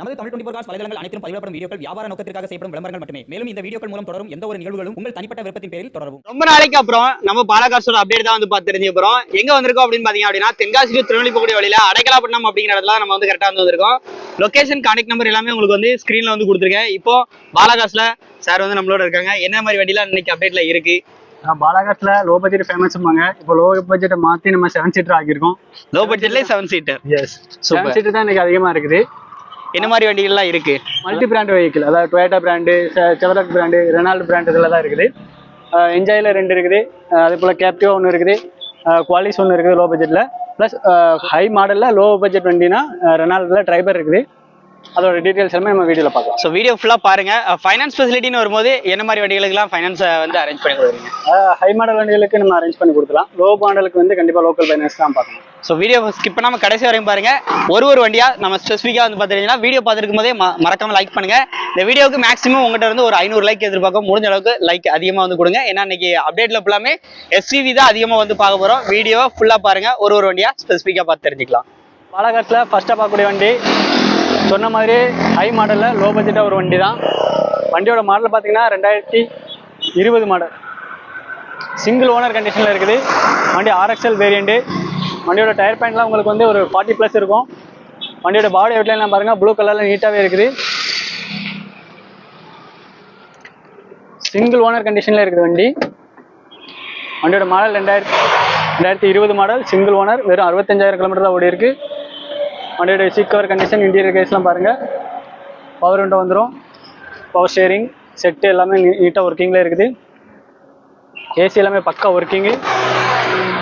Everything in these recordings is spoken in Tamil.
நமது தமிழ் டுவெண்டி காஸ் வலைதளங்கள் அனைத்தும் பதிவிடப்படும் வீடியோக்கள் வியாபார நோக்கத்திற்காக செய்யப்படும் விளம்பரங்கள் மட்டுமே. மேலும் இந்த வீடியோக்கள் மூலம் தொடரும் எந்த ஒரு நிகழ்வுகளும் உங்கள் தனிப்பட்ட விருப்பத்தின் பேரில் தொடரவும். ரொம்ப நாளைக்கு அப்புறம் நம்ம பாலகாசோட அப்டேட் தான் வந்து பார்த்து தெரிஞ்சுக்க போறோம். எங்க வந்திருக்கோம் அப்படின்னு பாத்தீங்க அப்படின்னா தென்காசி to திருநெல்வேலி வழியில அடைக்கலாப்பட்டினம் அப்படிங்கிற இடத்துல நம்ம வந்து கரெக்டா வந்து வந்திருக்கோம். லொகேஷன் கான்டாக்ட் நம்பர் எல்லாமே உங்களுக்கு வந்து ஸ்கிரீன்ல வந்து கொடுத்துருக்கேன். இப்போ பாலகாஸ்ல சார் வந்து நம்மளோட இருக்காங்க. என்ன மாதிரி வண்டிலாம் இன்னைக்கு அப்டேட்ல இருக்கு? பாலாகாட்ல லோ பட்ஜெட் ஃபேமஸ்பாங்க இப்போ லோ பட்ஜெட்டை மாத்தி நம்ம செவன் சீட்டர் ஆக்கியிருக்கோம். லோ பட்ஜெட்ல செவன் சீட்டர் எஸ் சீட்டர் தான் இன்னைக்கு அதிகமா இருக்குது. என்ன மாதிரி வண்டிகள்லாம் இருக்கு? மல்டி பிராண்ட் வெஹிக்கிள் அதாவது Toyota brand Chevrolet brand Renault brand இதில் தான் இருக்குது. என்ஜாயில் ரெண்டு இருக்குது. அதே போல் கேப்டிவா ஒன்று இருக்குது. குவாலிஸ் ஒன்று இருக்குது லோ. பட்ஜெட்டில் ப்ளஸ் ஹை மாடலில் லோ பட்ஜெட் வண்டினா ரெனால்டில் ட்ரைபர் இருக்குது. அதோட டீட்டெயில்ஸ் எல்லாமே நம்ம வீடியோவில் பார்க்கலாம். ஸோ வீடியோ ஃபுல்லா பாருங்க. ஃபைனான்ஸ் ஃபெசிலிட்டின்னு வரும்போது என்ன மாதிரி வண்டிகளுக்கெல்லாம் ஃபைனான்ஸ் வந்து அரேஞ்ச் பண்ணி கொடுக்குறீங்க? ஹை மாடல் வண்டிகளுக்கு நம்ம அரேஞ்ச் பண்ணி கொடுக்கலாம். லோ மாடலுக்கு வந்து கண்டிப்பாக லோக்கல் ஃபைனான்ஸ் தான் பார்க்கணும். ஸோ வீடியோ ஸ்கிப் பண்ணாம கடைசி வரையும் பாருங்க. ஒரு ஒரு வண்டியா நம்ம ஸ்பெசிஃபிக்காக வந்து பார்த்தீங்கன்னா வீடியோ பார்த்துருக்கும் போதே மறக்காம லைக் பண்ணுங்க. இந்த வீடியோவுக்கு மேக்ஸிமம் உங்கள்கிட்ட இருந்து ஒரு ஐநூறு லைக் எதிர்பார்க்க முடிஞ்ச அளவுக்கு லைக் அதிகமாக வந்து கொடுங்க. ஏன்னா இன்னைக்கு அப்டேட்ல ஃபுல்லாமே எஸ்சிவி தான் அதிகமாக வந்து பார்க்க போறோம். வீடியோவை ஃபுல்லா பாருங்க. ஒரு ஒரு வண்டியா ஸ்பெசிஃபிக்காக பார்த்து தெரிஞ்சுக்கலாம். பாலகாட்டில் ஃபஸ்ட்டாக பார்க்கக்கூடிய வண்டி சொன்ன மாதிரி ஹை மாடலில் லோ பட்ஜெட்டாக ஒரு வண்டி தான் வண்டியோட மாடல் பார்த்தீங்கன்னா ரெண்டாயிரத்தி இருபது மாடல் சிங்கிள் ஓனர் கண்டிஷனில் இருக்குது. வண்டி ஆர்எக்ஸ்எல் வேரியண்ட்டு வண்டியோட டயர் பாயிண்ட்லாம் உங்களுக்கு வந்து ஒரு ஃபார்ட்டி ப்ளஸ் இருக்கும். வண்டியோட பாடி அவுட்லைன்லாம் பாருங்கள் ப்ளூ கலரில் நீட்டாகவே இருக்குது. சிங்கிள் ஓனர் கண்டிஷனில் இருக்குது வண்டி. வண்டியோட மாடல் ரெண்டாயிரத்தி ரெண்டாயிரத்தி இருபது மாடல் சிங்கிள் ஓனர் வெறும் அறுபத்தஞ்சாயிரம் கிலோமீட்டர் தான் ஓடி இருக்குது வண்டியோட சீட் கவர் கண்டிஷன் இன்டீரியர் கேஸ்லாம் பாருங்கள் பவர் விண்டோ வந்துடும் பவர் ஷேரிங் செட்டு எல்லாமே நீட்டாக ஒர்க்கிங்கில் இருக்குது. ஏசி எல்லாமே பக்கா ஒர்க்கிங்கு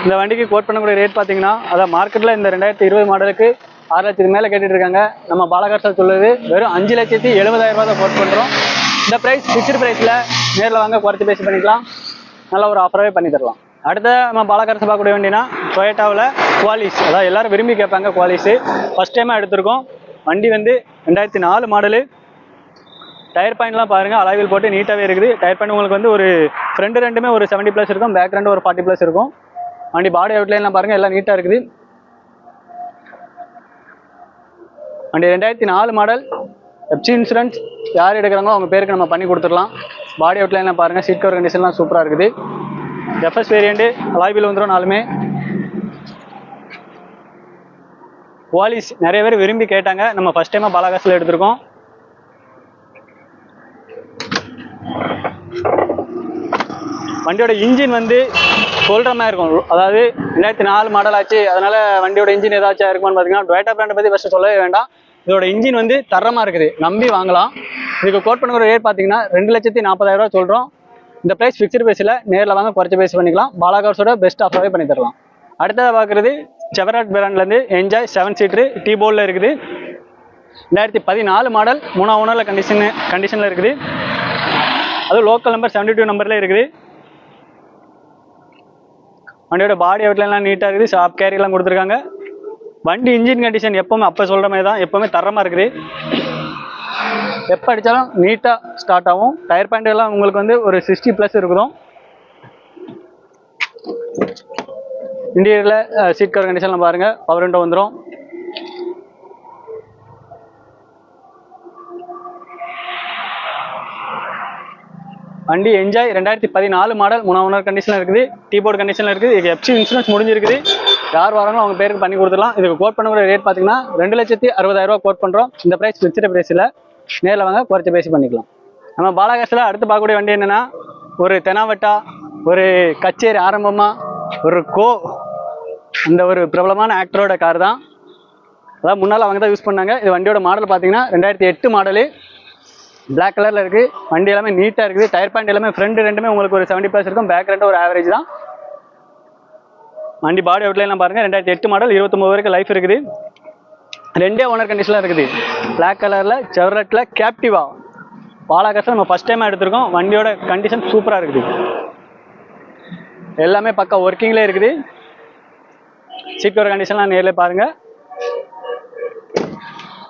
இந்த வண்டிக்கு கோட் பண்ணக்கூடிய ரேட் பார்த்தீங்கன்னா அதான் மார்க்கெட்டில் இந்த ரெண்டாயிரத்தி இருபது மாடலுக்கு ஆறு லட்சத்துக்கு மேலே கேட்டுட்டு இருக்காங்க. நம்ம பாலகாட்டில் சொல்லுது வெறும் அஞ்சு லட்சத்தி எழுபதாயிரரூபா தான் கோட் பண்ணுறோம் இந்த ப்ரைஸ் ஃபிக்ஸ்டு ப்ரைஸில் நேரில் வாங்க குறைச்சி பேசி பண்ணிக்கலாம். நல்ல ஒரு ஆஃபராகவே பண்ணி தரலாம். அடுத்த நம்ம பாலகாரத்தை பார்க்கக்கூடிய வண்டினா டொயேட்டாவில் குவாலிஸ் அதாவது எல்லோரும் விரும்பி கேட்பாங்க குவாலிஸு ஃபஸ்ட் டைமாக எடுத்திருக்கோம். வண்டி வந்து ரெண்டாயிரத்தி நாலு மாடலு டயர் பாயிண்ட்லாம் பாருங்கள் அலாய்வில் போட்டு நீட்டாகவே இருக்குது. டயர் பாயிண்ட் உங்களுக்கு வந்து ஒரு ஃப்ரண்ட் ரெண்டுமே ஒரு 70 ப்ளஸ் இருக்கும். பேக் ரெண்டு ஒரு ஃபார்ட்டி ப்ளஸ் இருக்கும். வண்டி பாடி அவுட்லைன்லாம் பாருங்கள் எல்லாம் நீட்டாக இருக்குது. வண்டி ரெண்டாயிரத்தி நாலு மாடல் எப்சி இன்சூரன்ஸ் யார் எடுக்கிறாங்களோ அவங்க பேருக்கு நம்ம பண்ணி கொடுத்துடலாம். பாடி அவுட்லைன்லாம் பாருங்கள் சீட் கவர் கண்டிஷன்லாம் சூப்பராக இருக்குது. எஃப்எஸ் வேரியண்ட்டு அலாய்வில் வந்துடும் நாலுமே. குவாலிஸ் நிறைய பேர் விரும்பி கேட்டாங்க. நம்ம ஃபஸ்ட் டைமாக பாலாகாசில் எடுத்திருக்கோம். வண்டியோட இன்ஜின் வந்து சொல்கிற மாதிரி இருக்கும். அதாவது ரெண்டாயிரத்தி நாலு மாடல் ஆச்சு. அதனால வண்டியோட இன்ஜின் ஏதாச்சும் இருக்குமான்னு பார்த்தீங்கன்னா டொயேட்டா பிராண்டை பற்றி ஃபஸ்ட்டு சொல்லவே வேண்டாம். இதோட இன்ஜின் வந்து தரமாக இருக்குது. நம்பி வாங்கலாம். இதுக்கு கோட் பண்ணுற ரேட் பார்த்தீங்கன்னா ரெண்டு லட்சத்தி நாற்பதாயிரம் ரூபா சொல்கிறோம் இந்த ப்ரைஸ் ஃபிக்ஸ்டு பேஸில் நேரில் வாங்க குறைச்ச பேஸ் பண்ணிக்கலாம். பாலாகார்ஸோட பெஸ்ட் ஆஃபராகவே பண்ணி தரலாம் அடுத்ததாக பார்க்குறது செவராட் பிராண்ட்லேருந்து என்ஜாய் செவன் சீட்ரு டீ போர்டில் இருக்குது. ரெண்டாயிரத்தி பதினாலு மாடல் மூணா ஓனரில் கண்டிஷன் கண்டிஷனில் இருக்குது. அதுவும் லோக்கல் நம்பர் செவன்டி டூ நம்பரில் இருக்குது. வண்டியோட பாடி அவுட்லாம் நீட்டாக இருக்குது. ஷாப் கேரியெல்லாம் கொடுத்துருக்காங்க. வண்டி இன்ஜின் கண்டிஷன் எப்போவுமே அப்போ சொல்கிற மாதிரி தான். எப்போவுமே தரமாக இருக்குது. எப்போ அடித்தாலும் நீட்டாக ஸ்டார்ட் ஆகும். டயர் பாயிண்ட் எல்லாம் உங்களுக்கு வந்து ஒரு சிக்ஸ்டி ப்ளஸ் இருக்கும் இன்டீரியரில் சீட் கவர் கண்டிஷன்லாம் பாருங்கள் பவர் விண்டோ வந்துடும் வண்டி என்ஜாய் ரெண்டாயிரத்தி பதினாலு மாடல் மூணாவது ஓனர் கண்டிஷனில் இருக்குது. டீபோர்ட் கண்டிஷனில் இருக்குது. இது எஃப்சி இன்சூரன்ஸ் முடிஞ்சிருக்குது. யார் வராங்களோ அவங்க பேருக்கு பண்ணி கொடுத்துடலாம். இதுக்கு கோட் பண்ணக்கூடிய ரேட் பார்த்தீங்கன்னா ரெண்டு லட்சத்தி அறுபதாயிரம் ரூபா கோட் பண்ணுறோம் இந்த ப்ரைஸ் ஃபிக்ஸ்டு ப்ரைஸில் நேரில் வாங்க குறைச்சி பேசி பண்ணிக்கலாம். நம்ம பாலாகாசில் அடுத்து பார்க்கக்கூடிய வண்டி என்னென்னா ஒரு தெனாவட்டா ஒரு கச்சேரி ஆரம்பமாக ஒரு கோ இந்த ஒரு பிரபலமான ஆக்டரோட கார் தான். அதான் முன்னால் அவங்க தான் யூஸ் பண்ணாங்க. இது வண்டியோட மாடல் பார்த்தீங்கன்னா ரெண்டாயிரத்தி எட்டு மாடலு பிளாக் கலரில் இருக்குது வண்டி எல்லாமே நீட்டாக இருக்குது. டயர் பேண்ட் எல்லாமே ஃப்ரண்ட் ரெண்டுமே உங்களுக்கு ஒரு செவன்டி ப்ளஸ் இருக்கும். பேக் ரெண்டு ஒரு ஆவரேஜ் தான். வண்டி பாடி அவுட்லைன்லாம் பாருங்கள் ரெண்டாயிரத்தி எட்டு மாடல் இருபத்தொம்பது வரைக்கும் லைஃப் இருக்குது. ரெண்டே ஓனர் கண்டிஷனில் இருக்குது. பிளாக் கலரில் செவரட்டில் கேப்டிவா பாலாகாசில் நம்ம ஃபஸ்ட் டைமாக எடுத்திருக்கோம். வண்டியோட கண்டிஷன் சூப்பராக இருக்குது. எல்லாமே பக்கா ஒர்க்கிங்லேயே இருக்குது. சீட் கவர் கண்டிஷன்லாம் நேரில் பாருங்கள்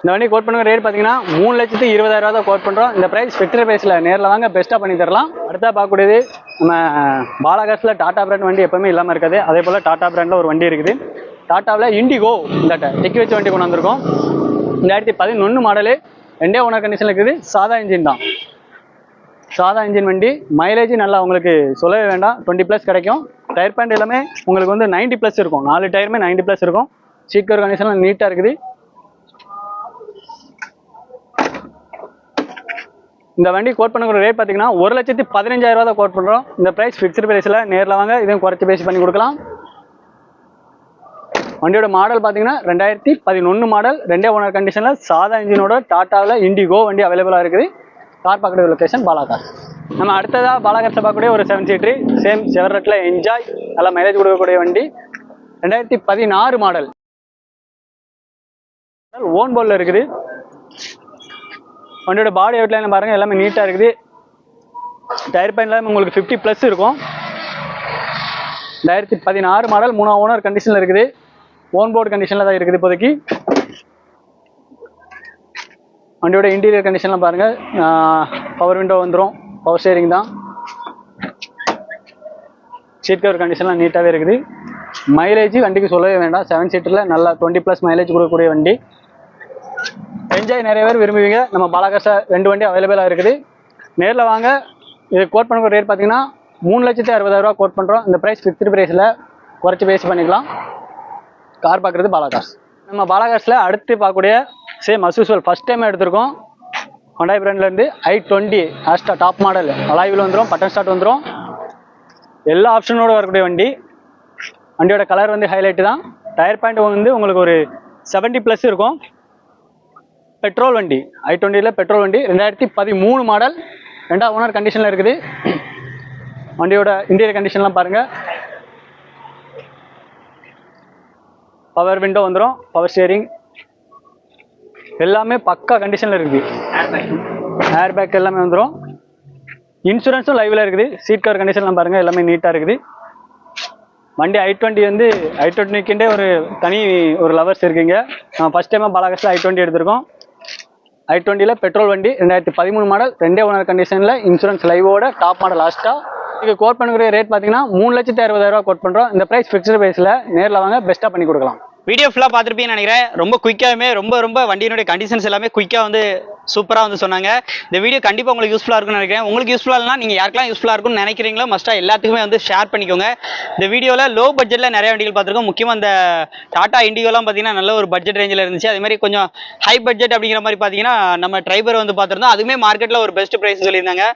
இந்த வண்டி கோட் பண்ணுற ரேட் பார்த்தீங்கன்னா மூணு லட்சத்து இருபதாயிரம் ரூபா தான் கோட் பண்ணுறோம் இந்த ப்ரைஸ் ஃபிக்டர் ப்ரைஸில் நேரில் வாங்க பெஸ்ட்டாக பண்ணி தரலாம். அடுத்தா பார்க்கக்கூடியது நம்ம பாலாகாஸில் டாடா பிராண்ட் வண்டி எப்பவுமே இல்லாமல் இருக்காது. அதே போல் டாடா பிராண்டில் ஒரு வண்டி இருக்குது. டாட்டாவில் இண்டிகோ இந்த டெக்கி வச்ச வண்டி கொண்டு வந்திருக்கோம். ரெண்டாயிரத்தி பதினொன்று மாடலு ரெண்டே ஓனர் கண்டிஷனில் இருக்குது. சாதா இன்ஜின் தான். சாதா இன்ஜின் வண்டி மைலேஜ் நல்லா உங்களுக்கு சொல்லவே வேண்டாம். டுவெண்ட்டி ப்ளஸ் கிடைக்கும். டயர் பேண்ட் எல்லாமே உங்களுக்கு வந்து 90 ப்ளஸ் இருக்கும். நாலு டயருமே 90 ப்ளஸ் இருக்கும். சீக்கர் கவர் கண்டிஷன்லாம் நீட்டாக இருக்குது. இந்த வண்டி கோட் பண்ணக்கூடிய ரேட் பார்த்தீங்கன்னா ஒரு லட்சத்தி பதினஞ்சாயிரம் ரூபா தான் கோட் பண்ணுறோம் இந்த ப்ரைஸ் ஃபிக்ஸ்டு ப்ரைஸில் நேரில் வாங்க இதையும் குறைச்சி பேசி பண்ணி கொடுக்கலாம். வண்டியோட மாடல் பார்த்தீங்கன்னா ரெண்டாயிரத்தி பதினொன்று மாடல் ரெண்டே ஓனர் கண்டிஷனில் சாதா இன்ஜினோட டாட்டாவில் இண்டிகோ வண்டி அவைலபிளாக இருக்குது. கார் பார்க்கக்கூடிய லொக்கேஷன் பாலாகார் நம்ம அடுத்ததாக பாலாகார் பார்க்கக்கூடிய ஒரு செவன் சீட்ரு சேம் செவரட்டில் என்ஜாய் நல்லா மைலேஜ் கொடுக்கக்கூடிய வண்டி. ரெண்டாயிரத்தி பதினாறு மாடல் ஓன் போலில் இருக்குது. வண்டியோட பாடி அவுட்லைன் பாருங்கள் எல்லாமே நீட்டாக இருக்குது. டயர் பைன்லாம் உங்களுக்கு ஃபிஃப்டி ப்ளஸ் இருக்கும். ரெண்டாயிரத்தி பதினாறு மாடல் மூணாம் ஓனர் கண்டிஷனில் இருக்குது. ஓன் போர்டு கண்டிஷனில் தான் இருக்குது இப்போதைக்கு. வண்டியோட இன்டீரியர் கண்டிஷன்லாம் பாருங்கள் பவர் விண்டோ வந்துடும் பவர் ஸ்டேரிங் தான். சீட் கவர் கண்டிஷன்லாம் நீட்டாகவே இருக்குது. மைலேஜ் வண்டிக்கு சொல்லவே வேண்டாம். செவன் சீட்டரில் நல்லா டுவெண்ட்டி ப்ளஸ் மைலேஜ் கொடுக்கக்கூடிய வண்டி. என்ஜாய் நிறைய பேர் விரும்புவீங்க. நம்ம பாலாகாசா ரெண்டு வண்டி அவைலபிளாக இருக்குது. நேரில் வாங்க. இது கோட் பண்ணக்கூடிய ரேட் பார்த்தீங்கன்னா மூணு லட்சத்தி அறுபதாயிரரூவா கோட் பண்ணுறோம் இந்த ப்ரைஸ் ஃபிக்ஸ்டு ப்ரைஸில் குறைச்சி பேசி பண்ணிக்கலாம். கார் பார்க்குறது பாலாகாஸ். நம்ம பாலாகாஸில் அடுத்து பார்க்கக்கூடிய சேம் அசூஸ்வல் ஃபஸ்ட் டைம் எடுத்திருக்கோம். Hyundai பிராண்ட்லேருந்து i twenty Asta top model அலாய்வில் வந்துடும் பட்டன் ஸ்டார்ட் வந்துடும் எல்லா ஆப்ஷனோட வரக்கூடிய வண்டி. வண்டியோட கலர் வந்து ஹைலைட்டு தான். டயர் பாயிண்ட் வந்து உங்களுக்கு ஒரு 70 ப்ளஸ் இருக்கும். பெட்ரோல் வண்டி. ஐ டுவெண்ட்டியில் பெட்ரோல் வண்டி. ரெண்டாயிரத்தி பதிமூணு மாடல் ரெண்டாவது ஓனர் கண்டிஷனில் இருக்குது. வண்டியோட இன்டீரியர் கண்டிஷன்லாம் பாருங்கள் பவர் விண்டோ வந்துடும் பவர் ஸ்டியரிங் எல்லாமே பக்கா கண்டிஷனில் இருக்குது ஏர் பேக் எல்லாமே வந்துடும் இன்சூரன்ஸும் லைவில் இருக்குது. சீட் கவர் கண்டிஷன்லாம் பாருங்கள் எல்லாமே நீட்டாக இருக்குது. வண்டி ஐ டுவெண்ட்டி வந்து ஐ டுவெண்ட்டிக்கிட்டே ஒரு தனி ஒரு லவர்ஸ் இருக்குங்க. நான் ஃபஸ்ட் டைமாக பாலாகஸ்டில் ஐ டுவெண்ட்டி எடுத்திருக்கோம். ஐ டுவெண்ட்டியில் பெட்ரோல் வண்டி ரெண்டாயிரத்தி பதிமூணு மாடல் ரெண்டே ஓனர் கண்டிஷனில் இன்சூரன்ஸ் லைவோட டாப் மாடல் லாஸ்ட்டாக இதுக்கு கோட் பண்ணக்கூடிய ரேட் பார்த்தீங்கன்னா மூணு லட்சத்தி அறுபதாயிரரூவா கோட் பண்ணுறோம் இந்த ப்ரைஸ் ஃபிக்ஸ்டு ப்ரைஸில் நேரில் வாங்க பெஸ்ட்டாக பண்ணி கொடுக்கலாம். வீடியோ ஃபுல்லாக பார்த்துருப்பீங்கன்னு நினைக்கிறேன். ரொம்ப குயிக்காகவே ரொம்ப ரொம்ப வண்டியினுடைய கண்டிஷன்ஸ் எல்லாமே குயிக்காக வந்து சூப்பராக வந்து சொன்னாங்க. இந்த வீடியோ கண்டிப்பாக உங்களுக்கு யூஸ்ஃபுல்லாக இருக்கும்னு நினைக்கிறேன். உங்களுக்கு யூஸ்ஃபுல்லாக இல்லைனா நீங்கள் யாருக்கெல்லாம் யூஸ்ஃபுல்லாக இருக்கும்னு நினைக்கிறீங்களோ மஸ்ட்டாக எல்லாத்துக்குமே வந்து ஷேர் பண்ணிக்கோங்க. இந்த வீடியோவில் லோ பட்ஜெட்டில் நிறைய வண்டிகள் பார்த்துருக்கோம். முக்கியமாக அந்த டாடா இண்டிகோலாம் பார்த்தீங்கன்னா நல்ல ஒரு பட்ஜெட் ரேஞ்சில் இருந்துச்சு. அதே மாதிரி கொஞ்சம் ஹை பட்ஜெட் அப்படிங்கிற மாதிரி பார்த்தீங்கன்னா நம்ம ட்ரைபர் வந்து பார்த்துருந்தோம். அதுவுமே மார்க்கெட்டில் ஒரு பெஸ்ட் ப்ரைஸ் சொல்லியிருந்தாங்க.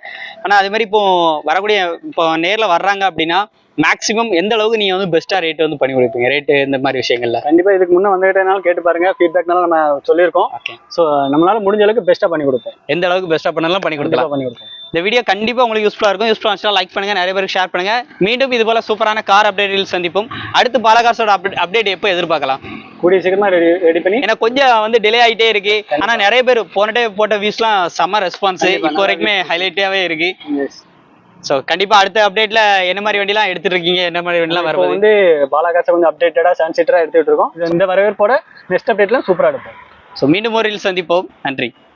ஆனால் அதுமாதிரி இப்போது இப்போ வரக்கூடிய இப்போ நேரில் வர்றாங்க அப்படின்னா மேக்ஸிமம் எந்த அளவுக்கு நீங்கள் வந்து பெஸ்ட்டாக ரேட் வந்து பண்ணி கொடுப்பீங்க? ரேட்டு இந்த மாதிரி விஷயங்கள்ல. கண்டிப்பாக இதுக்கு முன்னே வந்துகிட்டனாலும் கேட்டு பாருங்க. ஃபீட்பேக்னால நம்ம சொல்லியிருக்கோம். ஓகே ஸோ நம்மளால முடிஞ்ச அளவுக்கு பெஸ்ட்டாக பண்ணி கொடுப்போம். எந்த அளவுக்கு பெஸ்ட்டாக பண்ணலாம் பண்ணி கொடுக்கலாம். கண்டிப்பாக பண்ணி கொடுப்போம். இந்த வீடியோ கண்டிப்பாக உங்களுக்கு யூஸ்ஃபுல்லாக இருக்கும். யூஸ்ஃபுல்லாக இருந்துச்சுன்னா லைக் பண்ணுங்க. நிறைய பேருக்கு ஷேர் பண்ணுங்க. மீண்டும் இது போல சூப்பரான கார் அப்டேட்டில் சந்திப்போம். அடுத்து பாலகாசோட அப்டேட் அப்டேட் எப்போ எதிர்பார்க்கலாம்? கூடிய சீக்கிரமாக ரெடி ரெடி பண்ணி ஏன்னா கொஞ்சம் வந்து டிலே ஆகிட்டே இருக்கு. ஆனா நிறைய பேர் போன டே போட்ட வியூஸ்லாம் செம்ம ரெஸ்பான்ஸ் கண்டிப்பா, இப்போ வரைக்குமே ஹைலைட்டாவே இருக்கு. ஸோ கண்டிப்பா அடுத்த அப்டேட்ல என்ன மாதிரி வண்டிலாம் எடுத்துட்டு இருக்கீங்க என்ன மாதிரி வண்டிலாம் வருவது வந்து பாலாகாசை கொஞ்சம் அப்டேட்டடாக சான்சிட்டராக எடுத்துகிட்டு இருக்கோம் இந்த வரவேற்போட நெக்ஸ்ட் அப்டேட்ல சூப்பராக எடுப்போம். ஸோ மீண்டும் ஒரு சந்திப்போம். நன்றி.